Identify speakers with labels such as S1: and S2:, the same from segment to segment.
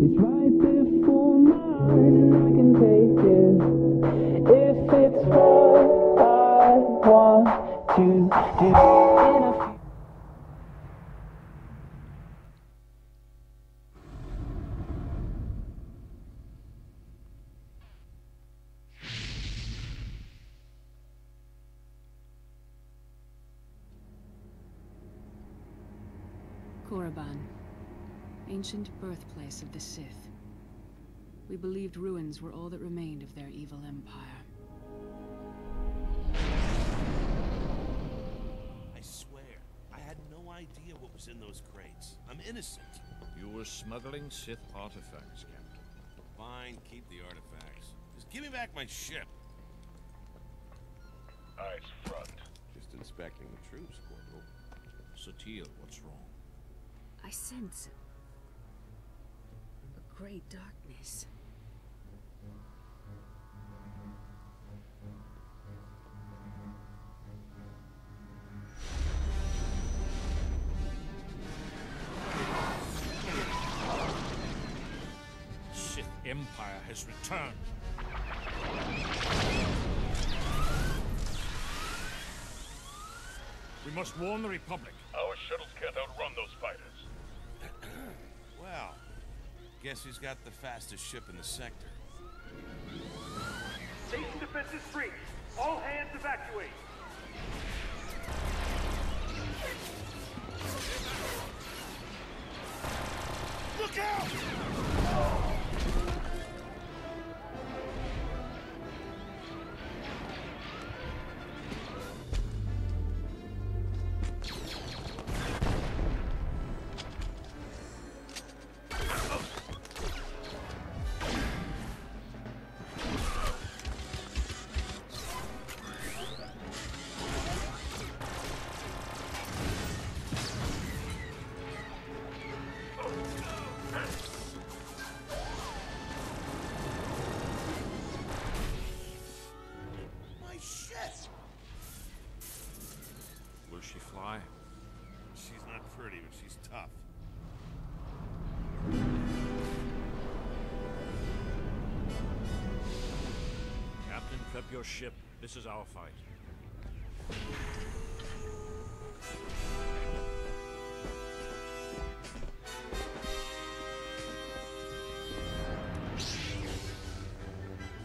S1: It's right before and I can take it. If it's what I want to do.
S2: Korriban, ancient birthplace of the Sith. We believed ruins were all that remained of their evil empire.
S3: I swear, I had no idea what was in those crates. I'm innocent.
S4: You were smuggling Sith artifacts, Captain.
S3: Fine, keep the artifacts. Just give me back my ship.
S5: Eyes front.
S3: Just inspecting the troops, Corporal.
S4: Satil, what's wrong?
S2: I sense a great darkness.
S4: Sith Empire has returned. We must warn the Republic.
S5: Our shuttles can't outrun
S3: guess who's got the fastest ship in the sector?
S6: Station defenses breach. All hands evacuate.
S3: Look out!
S4: Your ship. This is our fight.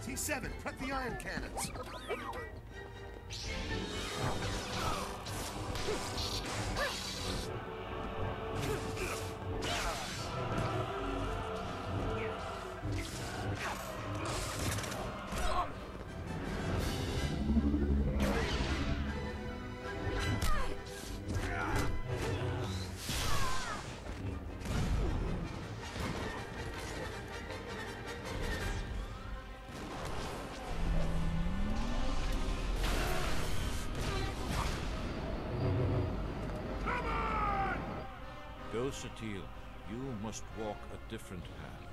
S3: T7, prep the iron cannons!
S4: Go, You must walk a different path.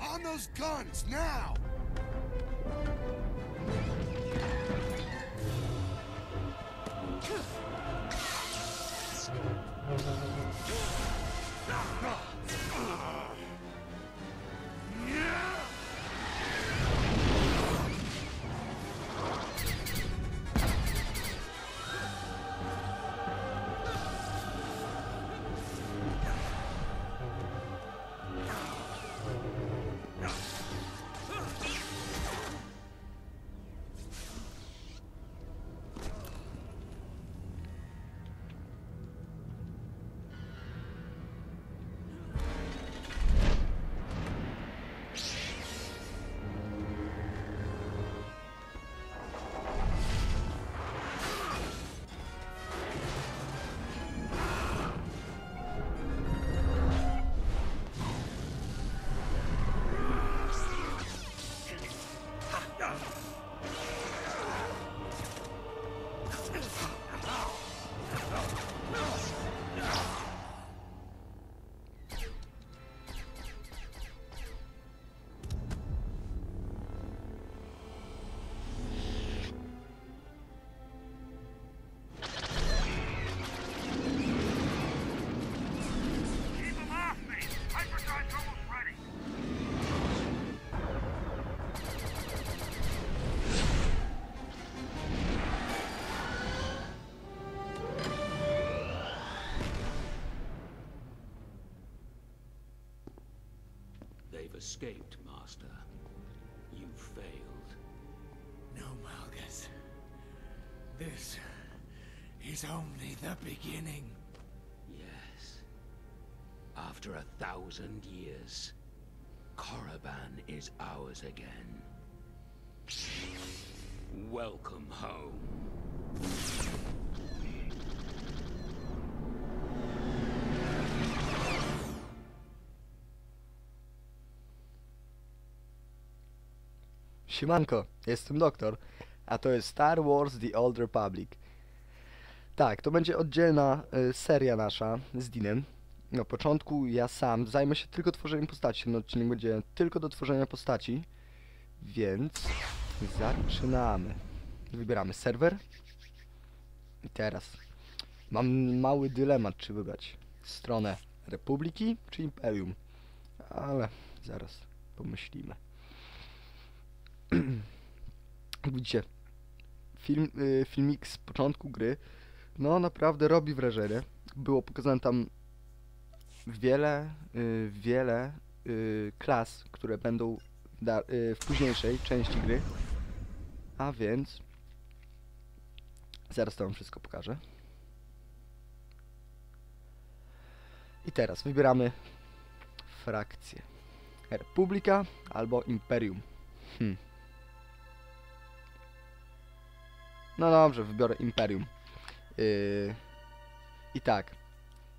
S3: On those guns, now!
S7: Escaped, Master. You failed.
S8: No, Malgus. This is only the beginning.
S7: Yes. After a thousand years, Korriban is ours again. Welcome home.
S9: Siemanko, jestem doktor, a to jest Star Wars The Old Republic. Tak, to będzie oddzielna y, seria nasza z Dinem. Na początku ja sam zajmę się tylko tworzeniem postaci. Ten odcinek będzie tylko do tworzenia postaci, więc zaczynamy. Wybieramy serwer. I teraz mam mały dylemat, czy wybrać stronę Republiki czy Imperium. Ale zaraz pomyślimy. Widzicie, film, y, filmik z początku gry, no naprawdę robi wrażenie. Było pokazane tam wiele, y, wiele y, klas, które będą w, y, w późniejszej części gry. A więc zaraz to wam wszystko pokażę. I teraz wybieramy frakcję. Republika albo Imperium. Hmm. No dobrze, wybiorę Imperium. Yy... I tak.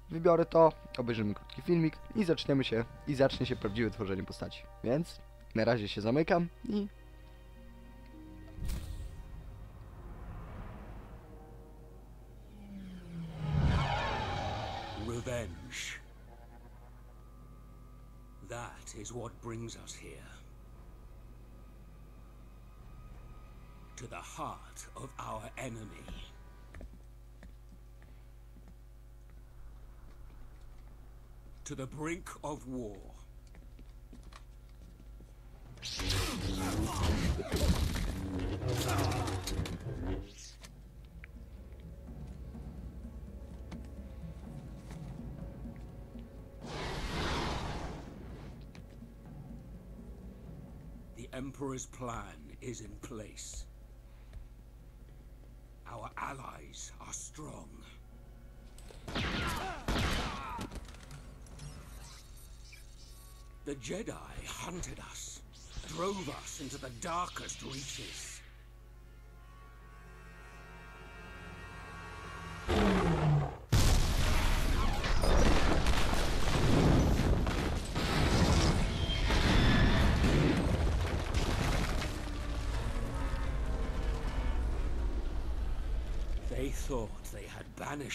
S9: Wybiorę to, obejrzymy krótki filmik i zaczniemy się, i zacznie się prawdziwe tworzenie postaci. Więc na razie się zamykam i
S7: Revenge. That is what brings us here. To the heart of our enemy. To the brink of war. The Emperor's plan is in place. Allies are strong. The Jedi hunted us, drove us into the darkest reaches.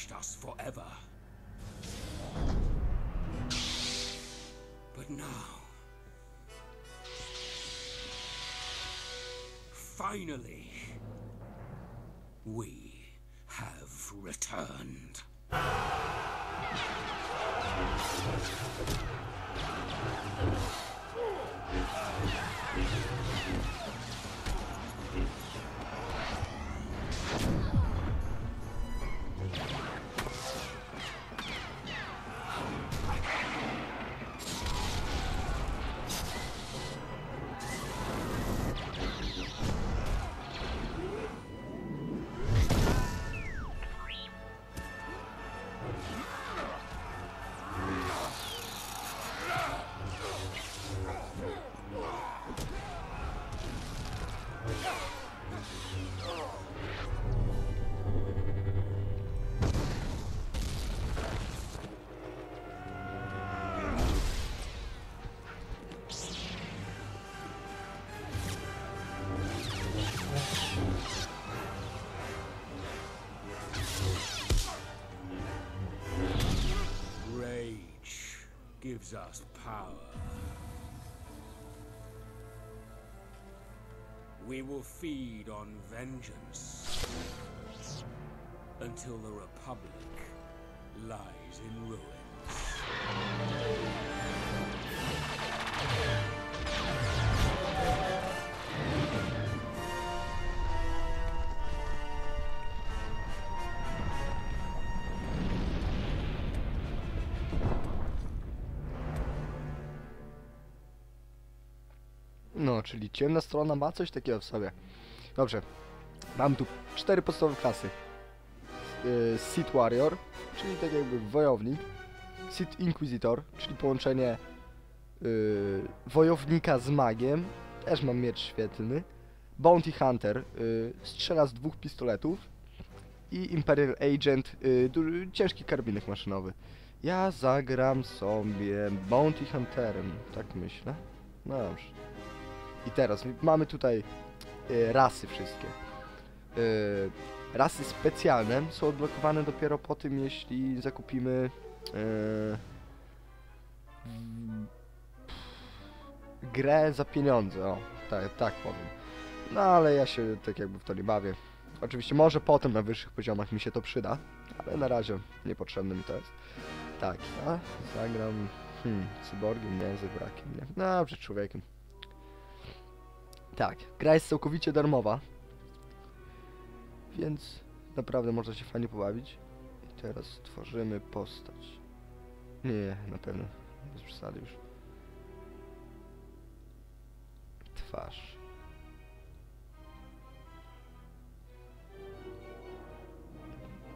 S7: Banished us forever. But now. Finally. We have returned. Gives us power. We will feed on vengeance until the Republic lies in ruins.
S9: Czyli ciemna strona ma coś takiego w sobie. Dobrze. Mam tu cztery podstawowe klasy. Yy, Warrior, czyli tak jakby wojownik. Sith Inquisitor, czyli połączenie yy, wojownika z magiem. Też mam miecz świetlny. Bounty Hunter, yy, strzela z dwóch pistoletów. I Imperial Agent, yy, duży, ciężki karbinek maszynowy. Ja zagram sobie Bounty Hunterem, tak myślę. No dobrze. I teraz mamy tutaj y, rasy wszystkie. Y, rasy specjalne są odblokowane dopiero po tym, jeśli zakupimy w- grę za pieniądze, o, tak, tak powiem. No ale ja się tak jakby w to nie bawię. Oczywiście może potem na wyższych poziomach mi się to przyda, ale na razie niepotrzebne mi to jest. Tak, a zagram hmm, cyborgiem, nie, zebrakiem, nie. Dobrze, człowiekiem. Tak, gra jest całkowicie darmowa. Więc naprawdę można się fajnie pobawić. I teraz tworzymy postać. Nie, na pewno. Bez przesady już. Twarz.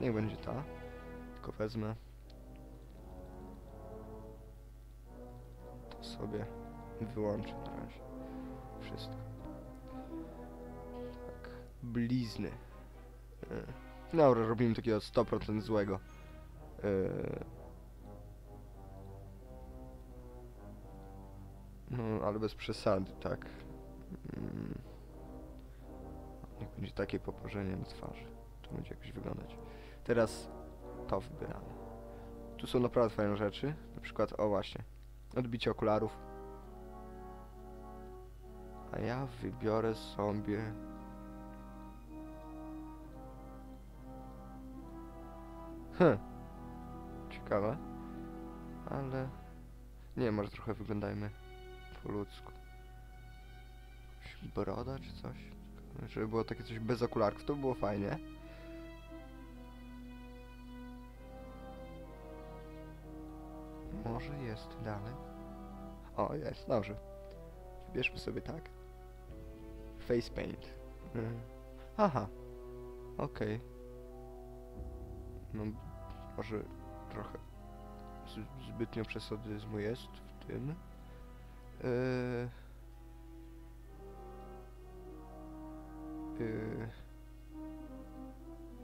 S9: Niech będzie ta. Tylko wezmę. To sobie wyłączę na razie. Wszystko. Blizny. E, Dobra, robimy takiego 100% złego. E, No, ale bez przesady, tak. Mm. Niech będzie takie poporzenie na twarzy. To będzie jakoś wyglądać. Teraz to wybieramy. Tu są naprawdę fajne rzeczy. Na przykład, o właśnie, odbicie okularów. A ja wybiorę sobie... Hm. Ciekawe. Ale... Nie, może trochę wyglądajmy po ludzku. Broda czy coś? Żeby było takie coś bez okularków, to by było fajnie. Może jest dalej. O, jest, dobrze. Wybierzmy sobie tak. Face paint. Mm. Aha. Okej. No, może trochę zbytnio przesadyzmu jest w tym. Yy... Yy...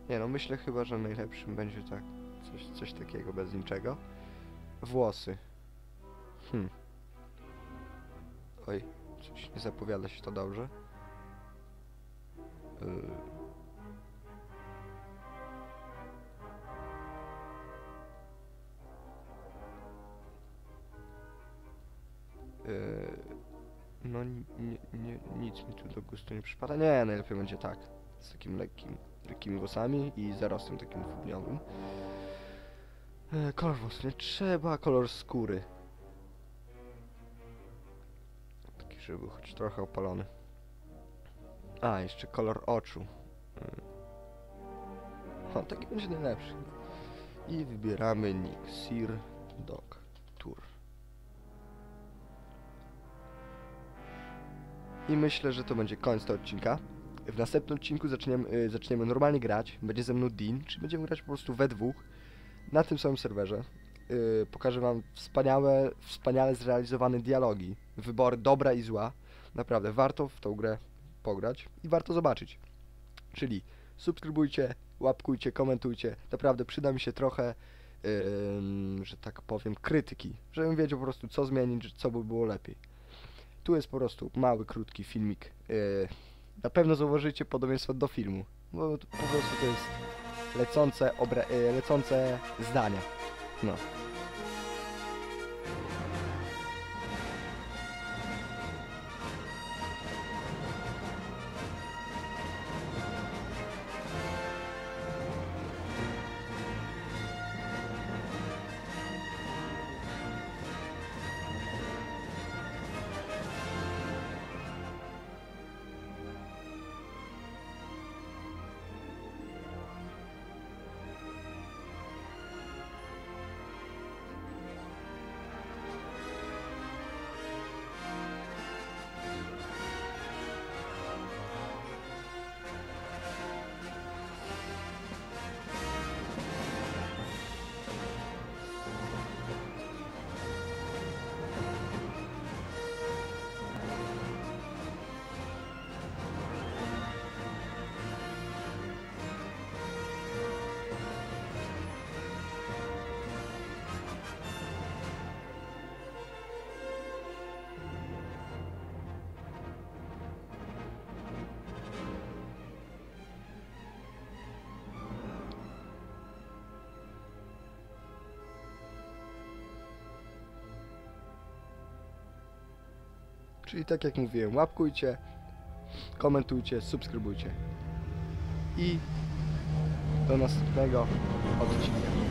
S9: Nie no, myślę chyba, że najlepszym będzie tak coś, coś takiego bez niczego. Włosy. Hmm. Oj, coś nie zapowiada się to dobrze. Yy, no ni- nie, nie, nic mi tu do gustu nie przypada. Nie, najlepiej będzie tak. Z takim lekkim, lekkimi włosami i zarostem takim dwudniowym. E, kolor włosów nie trzeba, kolor skóry. Taki, żeby był choć trochę opalony. A, jeszcze kolor oczu. E. O, taki będzie najlepszy. I wybieramy nick Sir Dog I myślę, że to będzie koniec tego odcinka. W następnym odcinku zaczniemy, y, zaczniemy normalnie grać. Będzie ze mną Dean, czy będziemy grać po prostu we dwóch na tym samym serwerze. Y, pokażę wam wspaniałe, wspaniale zrealizowane dialogi, wybory dobra i zła. Naprawdę, warto w tą grę pograć i warto zobaczyć. Czyli subskrybujcie, łapkujcie, komentujcie. Naprawdę przyda mi się trochę, ym, że tak powiem, krytyki, żebym wiedział po prostu co zmienić, co by było lepiej. Tu jest po prostu mały, krótki filmik. Yy, na pewno zauważycie podobieństwo do filmu, bo po prostu to jest lecące, obra- yy, lecące zdania. No. Czyli tak jak mówiłem, łapkujcie, komentujcie, subskrybujcie. I do następnego odcinka.